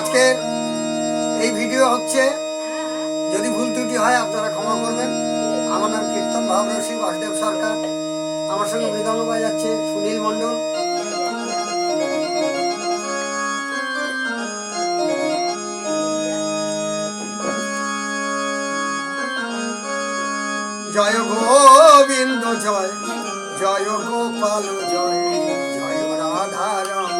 আজকের এই ভিডিও হচ্ছে। যদি ভুল ত্রুটি হয়, আপনারা ক্ষমা করবেন। আমার নাম কীর্তন ভাবরসী বাসুদেব সরকার। আমার সঙ্গে মৃদঙ্গ বাজাচ্ছে সুনীল মণ্ডল। জয় গোবিন্দ জয় জয় গোপাল জয় জয় রাধারম।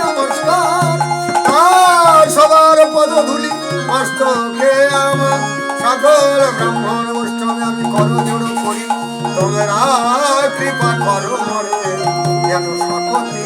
সকল ব্রাহ্মণ বৈষ্ণবে আমি করো জোড় করি। তোমরা কৃপা করো মরে যেন সকলে